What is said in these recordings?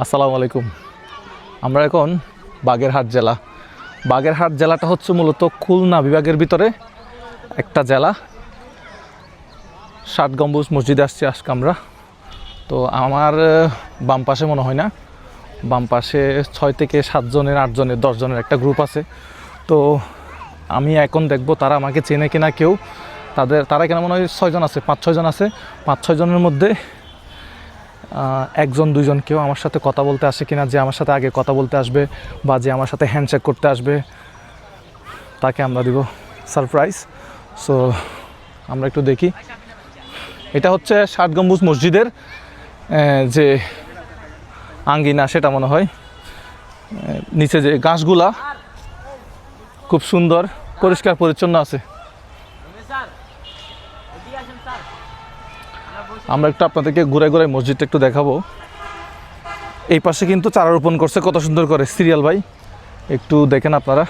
আসসালামু আলাইকুম। আমরা এখন বাগেরহাট জেলা। বাগেরহাট জেলাটা হচ্ছে মূলত খুলনা বিভাগের ভিতরে একটা জেলা। ষাট গম্বুজ মসজিদে আসছি আজকে আমরা। তো আমার বাম পাশে মনে হয় না, বাম পাশে ছয় থেকে সাতজনের আটজনের দশজনের একটা গ্রুপ আছে। তো আমি এখন দেখব তারা আমাকে চেনে কিনা কেউ। তাদের, তারা কেন মনে হয় ছয়জন আছে? পাঁচ ছয়জন আছে। পাঁচ ছয়জনের মধ্যে একজন দুইজন কেউ আমার সাথে কথা বলতে আসে কিনা, যে আমার সাথে আগে কথা বলতে আসবে বা যে আমার সাথে হ্যান্ডশেক করতে আসবে, তাকে আমরা দিব সারপ্রাইজ সো আমরা একটু দেখি। এটা হচ্ছে ষাট গম্বুজ মসজিদের যে আঙ্গিনা সেটা মনে হয়। নিচে যে গাছগুলা, খুব সুন্দর, পরিষ্কার, পরিচ্ছন্ন আছে। আমরা একটু আপনাদেরকে ঘুরে ঘুরে মসজিদটা একটু দেখাবো। এই পাশে কিন্তু চারা রোপণ করছে, কত সুন্দর করে। সিরিয়াল ভাই, একটু দেখেন আপনারা।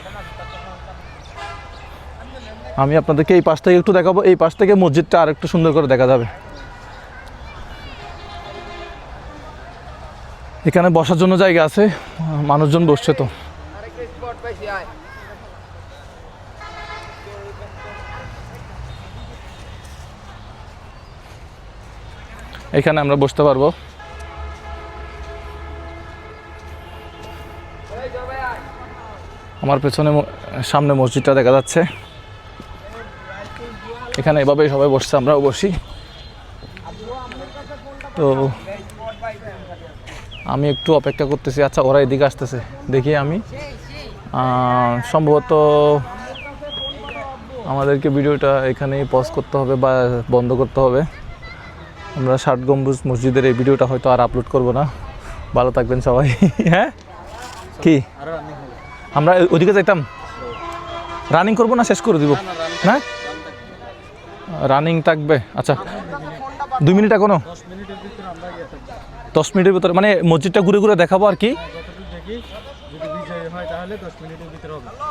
আমি আপনাদেরকে এই পাশ থেকে একটু দেখাবো, এই পাশ থেকে মসজিদটা আর একটু সুন্দর করে দেখা যাবে। এখানে বসার জন্য জায়গা আছে, মানুষজন বসছে তো। এখানে আমরা বসতে পারব। আমার পেছনে সামনে মসজিদটা দেখা যাচ্ছে। এখানে এভাবেই সবাই বসছে, আমরাও বসি। তো আমি একটু অপেক্ষা করতেছি। আচ্ছা ওরা এদিকে আসতেছে। দেখি আমি। সম্ভবত আমাদেরকে ভিডিওটা এখানেই পজ করতে হবে বা বন্ধ করতে হবে। আমরা ষাট গম্বুজ মসজিদের এই ভিডিওটা হয়তো আর আপলোড করব না। ভালো থাকবেন সবাই। হ্যাঁ? কি? আমরা ওদিকে যাইতাম? রানিং করব না শেষ করে দিব? না রানিং থাকবে। আচ্ছা। দুই মিনিট এখনও? দশ মিনিটের ভিতরে মানে মসজিদটা ঘুরে ঘুরে দেখাবো আর কি?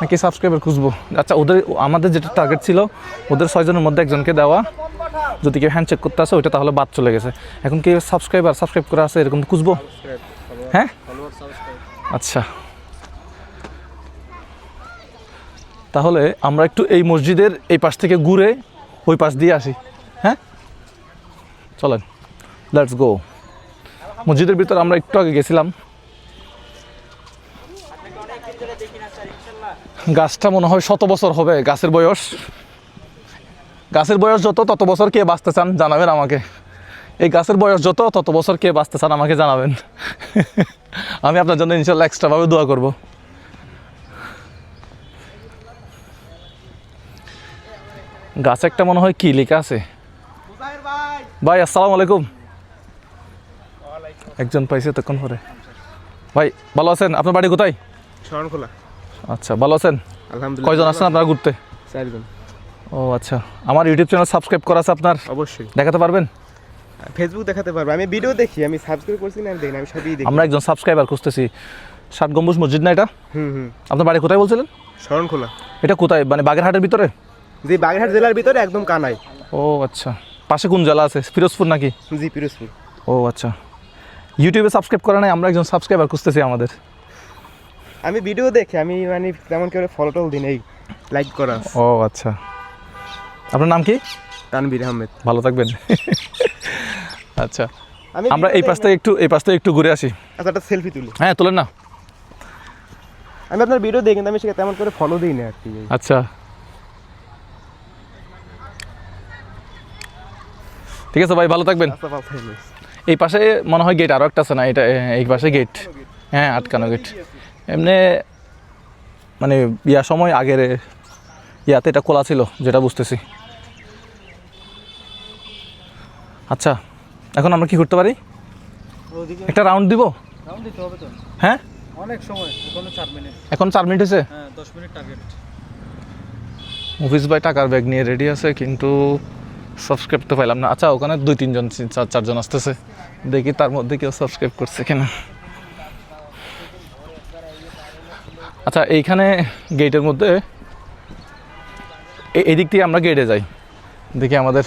নাকি সাবস্ক্রাইবার খুঁজবো? আচ্ছা ওদের আমাদের যেটা টার্গেট ছিল ওদের ছয়জনের মধ্যে একজনকে দেওয়া। যদি কেউ হ্যান্ড চেক করতে আসে, ওইটা তাহলে বাদ চলে গেছে। এখন কি সাবস্ক্রাইবার সাবস্ক্রাইব করা আছে এরকম খুঁজবো? হ্যাঁ? আচ্ছা। তাহলে আমরা একটু এই মসজিদের এই পাশ থেকে ঘুরে ওই পাশ দিয়ে আসি। হ্যাঁ? চলেন লেটস গো মসজিদের ভিতর আমরা একটু আগে গেছিলাম। গাছটা মনে হয় শত বছর হবে, গাছের বয়স। গাছের বয়স যত তত বছর কে বাঁচতে চান জানাবেন আমাকে। এই গাছের বয়স যত তত বছর কে বাঁচতে চান আমাকে জানাবেন। আমি আপনার জন্য ইনশাল্লাহ এক্সট্রাভাবে দোয়া করব। গাছ একটা মনে হয় কি লেখা আছে? ভাই আসসালামু আলাইকুম। একজন পাইছে তখন পরে। ভাই ভালো আছেন? আপনার বাড়ি কোথায়? শরণখোলা। আচ্ছা ভালো আছেন? আলহামদুলিল্লাহ কয়জন আছেন আপনারা ঘুরতে? চারজন। ও আচ্ছা আমার ইউটিউব চ্যানেল সাবস্ক্রাইব করা আছে আপনার? অবশ্যই। দেখাতে পারবেন? ফেসবুক দেখাতে পারব। আমি ভিডিও দেখি আমি সাবস্ক্রাইব করছি না দেখি আমি সবই দেখি। আমরা একজন সাবস্ক্রাইবার খুঁজতেছি। ষাট গম্বুজ মসজিদ না এটা? হুম হুম। আপনার বাড়ি কোথায় বলছিলেন? শরণখোলা। এটা কোথায়? মানে বাগেরহাটের ভিতরে? জি বাগেরহাট জেলার ভিতরে একদম কানাই। ও আচ্ছা। পাশে কোন জেলা আছে? ফিরোজপুর নাকি? জি পিরোজপুর ও আচ্ছা। ইউটিউবে সাবস্ক্রাইব করা নাই আমরা একজন সাবস্ক্রাইবার খুঁজতেছি আমাদের। আমি ভিডিও দেখি আমি মানে তেমন করে ফলো টল দিই লাইক করা। ও আচ্ছা। আপনার নাম কি? তানভীর আহমেদ। ভালো থাকবেন। আচ্ছা আমরা এই পাশ দেখি থেকে একটু এই পাশ থেকে একটু ঘুরে আসি। আচ্ছা একটা সেলফি তুলি। হ্যাঁ তোলেন না। আমি আপনার ভিডিও দেখি কিন্তু আমি সেটা তেমন করে ফলো দিই না আর কি। আচ্ছা। ঠিক আছে ভাই ভালো থাকবেন। আচ্ছা ভালো থাকবেন। এই পাশে মনে হয় গেট আরও একটা আছে না এটা এই পাশে গেট হ্যাঁ আটকানো গেট এমনি মানে ইয়া সময় আগের ইয়াতে এটা খোলা ছিল যেটা বুঝতেছি। আচ্ছা এখন আমরা কি করতে পারি? একটা রাউন্ড দিব? রাউন্ড দিতে হবে তো। হ্যাঁ? অনেক সময় এখনও চার মিনিট এখন চার মিনিট হয়েছে? হ্যাঁ দশ মিনিট টার্গেট মুভিস ভাই টাকার ব্যাগ নিয়ে রেডি আছে কিন্তু সাবস্ক্রাইব তো পাইলাম না। আচ্ছা ওখানে দুই তিনজন তিন- চার চারজন আসতেছে। দেখি তার মধ্যে কেউ সাবস্ক্রাইব করছে কিনা। আচ্ছা এইখানে গেটের মধ্যে এদিক দিয়ে আমরা গেটে যাই। দেখি আমাদের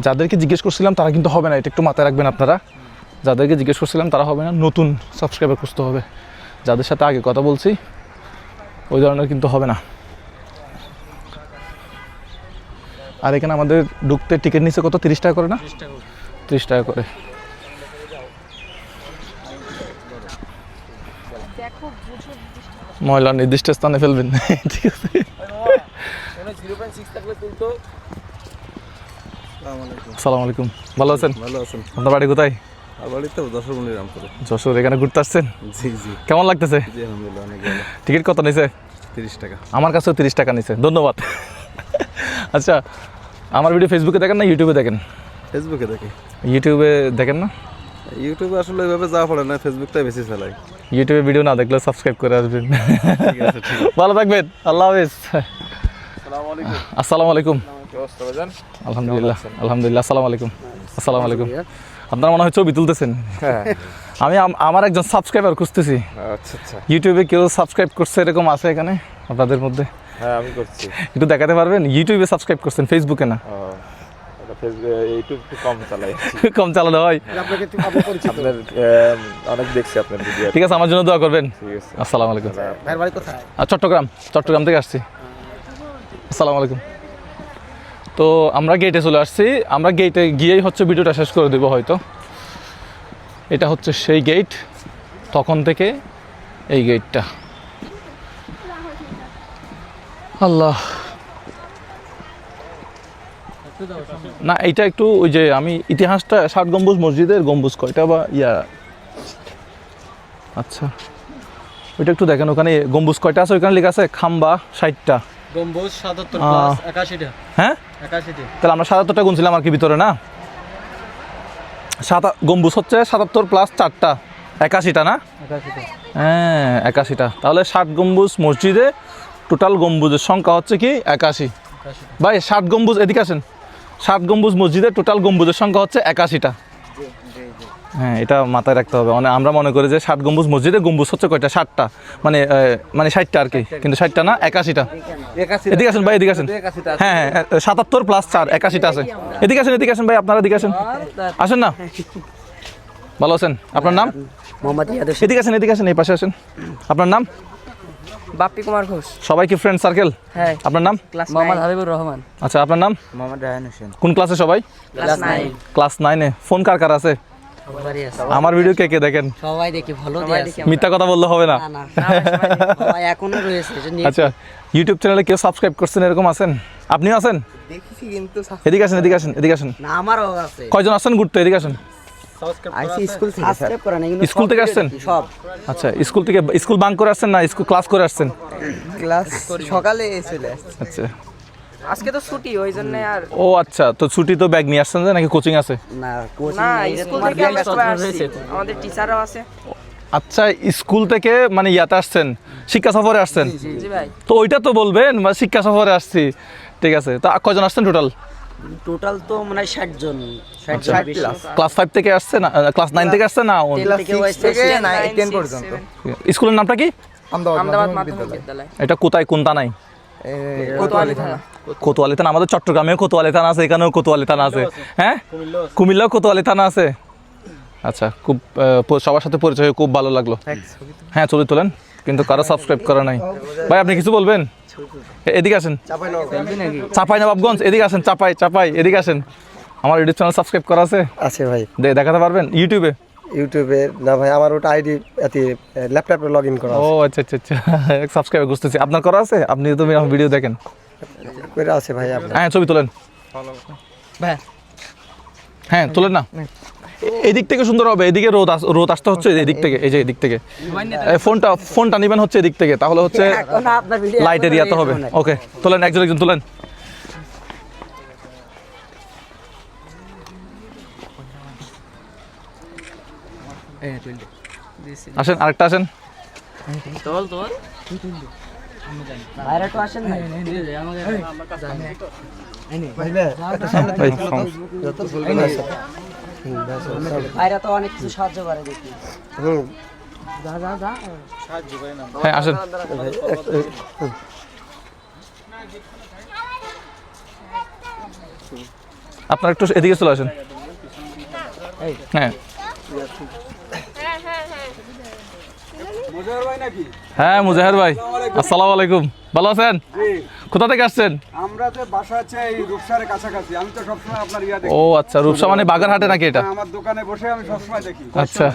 যাদেরকে জিজ্ঞেস করছিলাম তারা কিন্তু হবে না। এটা একটু মাথায় রাখবেন আপনারা। যাদেরকে জিজ্ঞেস করছিলাম তারা হবে না। নতুন সাবস্ক্রাইবার খুঁজতে হবে। যাদের সাথে আগে কথা বলছি ওই ধরনের কিন্তু হবে না। আর এখানে আমাদের ঢুকতে টিকিট নিচে কত? তিরিশ টাকা করে না? ত্রিশ টাকা করে। ময়লা নির্দিষ্ট স্থানে ফেলবেন। ঠিক আছে। আসসালামু আলাইকুম ভালো আছেন? ভালো আছেন। আপনার বাড়ি কোথায়? বাড়িতে যশোর এখানে ঘুরতে আসছেন? জি জি। কেমন লাগতেছে? জি আলহামদুলিল্লাহ অনেক ভালো। টিকিট কত নিছে? তিরিশ টাকা। আমার কাছেও তিরিশ টাকা নিছে। ধন্যবাদ। আচ্ছা আমার ভিডিও ফেসবুকে দেখেন না ইউটিউবে দেখেন? ফেসবুকে দেখি। ইউটিউবে দেখেন না? ইউটিউবে আসলে এভাবে যাওয়া পড়ে না ফেসবুকটাই বেশি চালাই। ইউটিউবে ভিডিও না দেখলে সাবস্ক্রাইব করে আসবেন। ভালো থাকবেন। আল্লাহ হাফিজ। আসসালামু আলাইকুম আলহামদুলিল্লাহ আলহামদুলিল্লাহ আসসালামু আলাইকুম। আসসালামু আলাইকুম। আপনারা মনে হয় ছবি তুলতেছেন? আমি আমার একজন সাবস্ক্রাইবার খুঁজতেছি। আচ্ছা আচ্ছা। ইউটিউবে কেউ সাবস্ক্রাইব করছে এরকম আছে এখানে আপনাদের মধ্যে? হ্যাঁ আমি করছি। একটু দেখাতে পারবেন? ইউটিউবে সাবস্ক্রাইব করছেন ফেসবুকে না? ফেসবুক ইউটিউব একটু কম চালাই। কম চালানো হয়? অনেক দেখছি আপনার ঠিক আছে আমার জন্য দোয়া করবেন। আসসালামু আলাইকুম। ভাইয়ের বাড়ি কোথায়? আর চট্টগ্রাম চট্টগ্রাম থেকে আসছি। আসসালামু আলাইকুম। তো আমরা গেটে চলে আসছি। আমরা গেটে গিয়েই হচ্ছে ভিডিওটা শেষ করে দেবো হয়তো। এটা হচ্ছে সেই গেট তখন থেকে এই গেটটা আল্লাহ। না এইটা একটু ওই যে আমি ইতিহাসটা ষাট গম্বুজ মসজিদের গম্বুজ কয়টা বা ইয়া? আচ্ছা ওইটা একটু দেখেন ওখানে গম্বুজ কয়টা আছে? ওইখানে লেখা আছে খাম্বা ষাটটা। গম্বুজ সাতাত্তর একাশিটা। হ্যাঁ? তাহলে আমরা সাতাত্তরটা গুনছিলাম আর কি ভিতরে না? সাতা গম্বুজ হচ্ছে সাতাত্তর প্লাস চারটা। একাশিটা না? হ্যাঁ একাশিটা। তাহলে ষাট গম্বুজ মসজিদে টোটাল গম্বুজের সংখ্যা হচ্ছে কি? একাশি। ভাই ষাট গম্বুজ এদিকে আসেন। ষাট গম্বুজ মসজিদে টোটাল গম্বুজের সংখ্যা হচ্ছে একাশিটা। হ্যাঁ এটা মাথায় রাখতে হবে। মানে আমরা মনে করি যে ষাট গম্বুজ মসজিদে গম্বুজ হচ্ছে কয়টা? ষাটটা মানে মানে ষাটটা আর কি। কিন্তু ষাটটা না একাশিটা। এদিকে আসেন ভাই এদিকে আসেন। হ্যাঁ হ্যাঁ সাতাত্তর প্লাস চার একাশিটা আছে। এদিকে আসেন এদিকে আসেন ভাই আপনারা এদিকে আসেন। আসেন না। ভালো আছেন? আপনার নাম? মোহাম্মদ এদিকে আসেন এদিকে আসেন এই পাশে আসেন। আপনার নাম? বাপ্পি কুমার ঘোষ। সবাই কি ফ্রেন্ড সার্কেল হ্যাঁ। আপনার নাম? মোহাম্মদ হাবিবুর রহমান। আচ্ছা আপনার নাম? মোহাম্মদ রায়হান হোসেন। কোন ক্লাসে সবাই? ক্লাস নাইন ক্লাস নাইনে ফোন কার কার আছে? আমার ভিডিও কে কে দেখেন? সবাই দেখি ভালো মিথ্যা কথা বললে হবে না। না না সবাই এখনও রয়েছে আচ্ছা ইউটিউব চ্যানেলে কেউ সাবস্ক্রাইব করছেন এরকম আছেন? আপনিও আছেন? দেখেছি কিন্তু এদিকে আসেন এদিকে আসেন এদিকে আসেন। না আমারও আছে। কয়জন আসছেন ঘুরতে এদিকে আসেন। সাবস্ক্রাইব স্কুল থেকে। video আসছেন? আচ্ছা স্কুল থেকে স্কুল বাঙ্ক করে আসছেন না স্কুল ক্লাস করে আসছেন? ক্লাস সকালে আচ্ছা। আজকে তো ছুটি ওই জন্য আর ও আচ্ছা তো ছুটি তো ব্যাগ নিয়ে আসছেন যে নাকি কোচিং আছে? না কোচিং না স্কুল থেকে আমরা সবাই আসছি আমাদের টিচারও আছে। আচ্ছা স্কুল থেকে মানে ইয়াতে আসছেন শিক্ষা সফরে আসছেন? জি ভাই। তো ওইটা তো বলবেন বা শিক্ষা সফরে আসছি। ঠিক আছে তো কয়জন আসছেন টোটাল টোটাল তো মনে ষাট জন ষাট আচ্ছা। ক্লাস ফাইভ থেকে আসছে না ক্লাস নাইন থেকে আসছে না? ক্লাস থেকে সিক্স হয়েছে থেকে টেন six, পর্যন্ত। স্কুলের নামটা কি? আমদাবাদ মাধ্যমিক বিদ্যালয়। এটা কোথায় কোনটা নাই কোতোয়ালি থানা। কোতোয়ালি থানা আমাদের চট্টগ্রামেও কোতোয়ালি থানা আছে এখানেও কোতোয়ালি থানা আছে। হ্যাঁ? কুমিল্লাও কোতোয়ালি থানা আছে। আচ্ছা খুব সবার সাথে পরিচয় হয়ে খুব ভালো লাগল। হ্যাঁ ছবি তোলেন কিন্তু কারও সাবস্ক্রাইব করা নাই। ভাই আপনি কিছু বলবেন? এদিকে আসেন। চাপাই নবাবগঞ্জ এদিকে আসেন চাপাই চাপাই এদিকে আসেন। আমার ইউটিউব চ্যানেল সাবস্ক্রাইব করা আছে। আছে ভাই। দেখাতে পারবেন ইউটিউবে। ইউটিউবে না ভাই আমার ওটা আইডি এতে ল্যাপটপে লগ ইন করা ও আচ্ছা আচ্ছা আচ্ছা। সাবস্ক্রাইব বুঝতেছি আপনার করা আছে? আপনি তো ভিডিও দেখেন। করে আছে ভাই আপনার। হ্যাঁ ছবি তোলেন। ভাই। হ্যাঁ তোলেন না। এদিক থেকে সুন্দর হবে। এদিকে রোদ রোদ আসতে হচ্ছে এদিক থেকে এই যে এদিক থেকে। ফোনটা ফোনটা নিবেন হচ্ছে এদিক থেকে। তাহলে হচ্ছে লাইট এরিয়াতে হবে। ওকে তোলেন একজন একজন তোলেন। আসেন আরেকটা আসেন। তোল তোল বাইরে তো আসেন না। ভাই বাইরে তো অনেক কিছু সাহায্য করে দেখি। হ্যাঁ আসেন। আপনার একটু এদিকে চলে আসেন। হ্যাঁ। হ্যাঁ মুজাহের ভাই। আসসালামু আলাইকুম। ভালো আছেন? কোথা থেকে আসছেন? আমরা তো বাসা আছে এই রূপসারের কাছাকাছি। আমি তো সবসময় আপনার ইয়া দেখি। ও আচ্ছা রূপসা মানে বাগারহাটে নাকি এটা? আমার দোকানে বসে আমি সবসময় দেখি। আচ্ছা।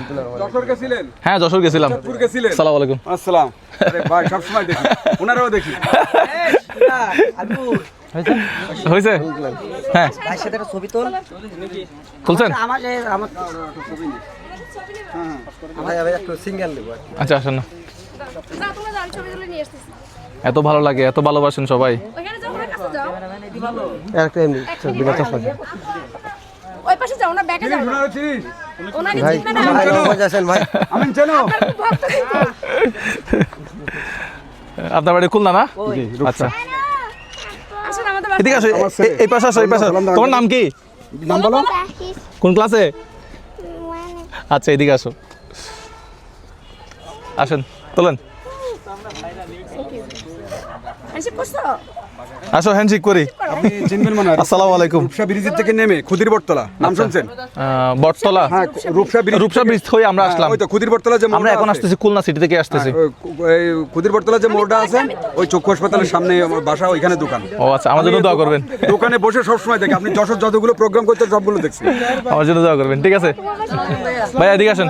যশোর গেছিলেন হ্যাঁ যশোর গেছিলাম চাঁদপুর গেছিলেন? আসসালামু আলাইকুম। আসসালাম। আরে ভাই সবসময় দেখি। ওনারাও দেখি। হয়েছে? হ্যাঁ। ভাইয়ের সাথে একটা ছবি তোল। তুলছেন? আমার আমার ভাই আমি আচ্ছা আসেন না। না তোমরা যাও, ছবি তুলে নিয়ে আসতেছি। এত ভালো লাগে এত ভালোবাসেন সবাই। একটা এমনি বিনা। ওই পাশে যাও, যাও। ওনাকে না, ভাই আমি আপনার বাড়ি খুলনা না? আচ্ছা। আসেন আমাদের এদিকে আসো এ- এই পাশে আসো এই পাশে তোমার নাম কি? নাম বলো। কোন ক্লাসে? আচ্ছা এদিকে আসো। আসেন তোলেন? আসো হ্যান্ডশেক করি। আপনি চিনবেন মনে হয় আসসালামু আলাইকুম। রূপসা ব্রিজের থেকে নেমে খুদির বটতলা নাম শুনছেন? বটতলা। হ্যাঁ রূপসা ব্রিজ রূপসা ব্রিজ হয়ে আমরা আসলাম। ওই তো খুদির বটতলা যে আমরা এখন আসতেছি খুলনা সিটি থেকে আসতেছি। ওই এই খুদির বটতলা যে মোড়টা আছে ওই চক্ষু হাসপাতালের সামনে আমার বাসা ওইখানে দোকান। ও আচ্ছা আমার জন্য দোয়া করবেন। দোকানে বসে সবসময় দেখি আপনি যশোর যতগুলো প্রোগ্রাম করতে সবগুলো দেখছি। আমার জন্য দোয়া করবেন ঠিক আছে? ভাই এদিকে আসেন।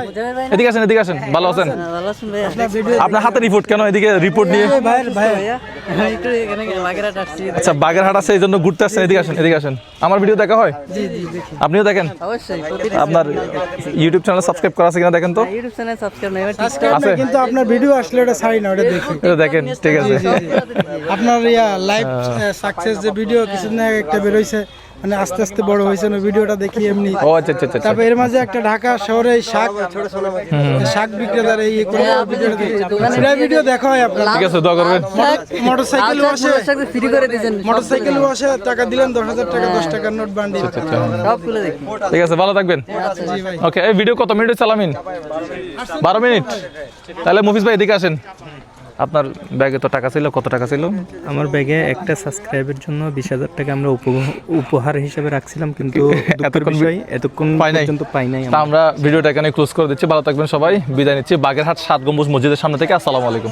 এদিকে আসেন এদিকে আসেন ভালো আছেন? আপনার হাতে রিপোর্ট কেন এদিকে রিপোর্ট নিয়ে? আচ্ছা বাগেরহাট আছে এই জন্য ঘুরতে আসছেন এদিকে আসেন এদিকে আসেন। আমার ভিডিও দেখা হয়? আপনিও দেখেন? আপনার ইউটিউব চ্যানেল সাবস্ক্রাইব করা আছে কিনা দেখেন তো? ইউটিউব চ্যানেল সাবস্ক্রাইব নাই আছে? কিন্তু আপনার ভিডিও আসলে ওটা ছাড়ি না ওটা দেখি। এটা দেখেন ঠিক আছে। আপনার ইয়া লাইভ সাকসেস যে ভিডিও কিছুদিন আগে একটা বেরোইছে মানে আস্তে আস্তে বড় হয়েছে ওই ভিডিওটা দেখি এমনি। ও আচ্ছা আচ্ছা আচ্ছা তারপর এর মাঝে একটা ঢাকা শহরে শাক শাক বিক্রেতার এই ভিডিওটা দেখি। ভিডিও দেখা হয় আপনার ঠিক আছে দোয়া করবেন। মোটর সাইকেলও আসে ফ্রি করে দিয়েছেন মোটর সাইকেলও আসে টাকা দিলেন দশ হাজার টাকা দশ টাকার নোট বান্ডি সব খুলে দেখি। ঠিক আছে ভালো থাকবেন। ওকে এই ভিডিও কত মিনিট চালামিন বারো মিনিট। তাহলে মুফিস ভাই এদিকে আসেন। আপনার ব্যাগে তো টাকা ছিল কত টাকা ছিল? আমার ব্যাগে একটা সাবস্ক্রাইবের জন্য বিশ হাজার টাকা আমরা উপ- উপহার হিসেবে রাখছিলাম কিন্তু এতক্ষণ এতক্ষণ পাই নাই। পর্যন্ত পাই নাই আমরা। ভিডিওটা এখানে ক্লোজ করে দিচ্ছি। ভালো থাকবেন সবাই। বিদায় নিচ্ছি। বাগেরহাট সাত গম্বুজ মসজিদের সামনে থেকে। আসসালামু আলাইকুম।